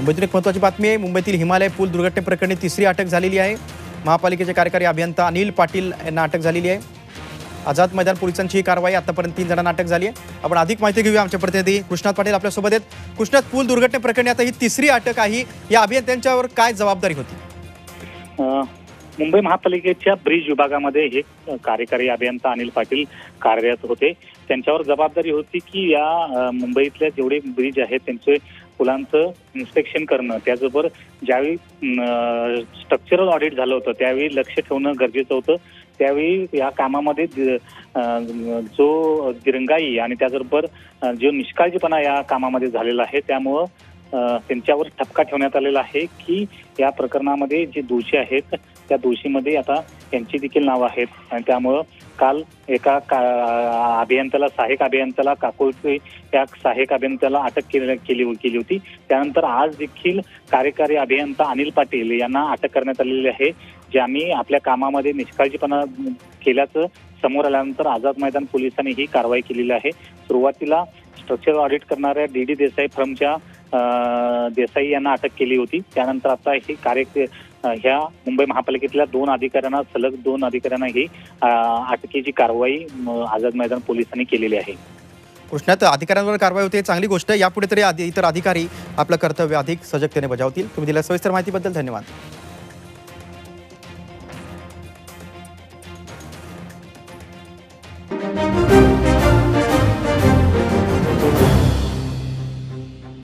मुंबईतून एक महत्त्वाची बातमी आहे. मुंबईतील हिमालय पूल दुर्घटनेप्रकरणी तिसरी अटक झालेली आहे. महापालिकेचे कार्यकारी अभियंता अनिल पाटील यांना अटक झालेली आहे. आझाद मैदान पोलिसांची ही कारवाई आतापर्यंत तीन जणांना अटक झाली आहे. आपण अधिक माहिती घेऊया आमच्या प्रतिनिधी कृष्णात पाटील आपल्यासोबत आहेत. कृष्णात पूल दुर्घटनेप्रकरणी आता ही तिसरी अटक आहे. या अभियंत्यांच्यावर काय जबाबदारी होती? मुंबई महापालिकेच्या ब्रिज विभागामध्ये हे कार्यकारी अभियंता अनिल पाटील कार्यरत होते. त्यांच्यावर जबाबदारी होती की या मुंबईतल्या जेवढे ब्रिज आहेत त्यांचे पुलांचं इन्स्पेक्शन करणं त्याचबरोबर ज्यावेळी स्ट्रक्चरल ऑडिट झालं होतं त्यावेळी लक्ष ठेवणं गरजेचं होतं. त्यावेळी या कामामध्ये दि- जो दिरंगाई आणि त्याचबरोबर जो निष्काळजीपणा या कामामध्ये झालेला आहे त्यामुळं त्यांच्यावर ठपका ठेवण्यात आलेला आहे की या प्रकरणामध्ये जे दोषी आहेत त्या दोषीमध्ये आता त्यांची देखील नावं आहेत. आणि त्यामुळं काल एका का- अभियंत्याला सहाय्यक अभियंत्याला काकोळचे त्या सहाय्यक अभियंत्याला अटक केली केली केली होती. त्यानंतर आज देखील कार्यकारी अभियंता अनिल पाटील यांना अटक करण्यात आलेली आहे ज्यांनी आपल्या कामामध्ये निष्काळजीपणा केल्याचं समोर आल्यानंतर आझाद मैदान पोलिसांनी ही कारवाई केलेली आहे. सुरुवातीला स्ट्रक्चर ऑडिट करणाऱ्या डी डी देसाई फर्मच्या देसाई यांना अटक केली होती. त्यानंतर आता ही कार्य ह्या मुंबई महापालिकेतल्या दोन अधिकाऱ्यांना सलग दोन अधिकाऱ्यांना ही अटकेची कारवाई आझाद मैदान पोलिसांनी केलेली आहे. कृष्णात अधिकाऱ्यांवर कारवाई होते चांगली गोष्ट. यापुढे तरी इतर अधिकारी आपलं कर्तव्य अधिक सजगतेने बजावतील. तुम्ही दिल्या सविस्तर माहितीबद्दल धन्यवाद.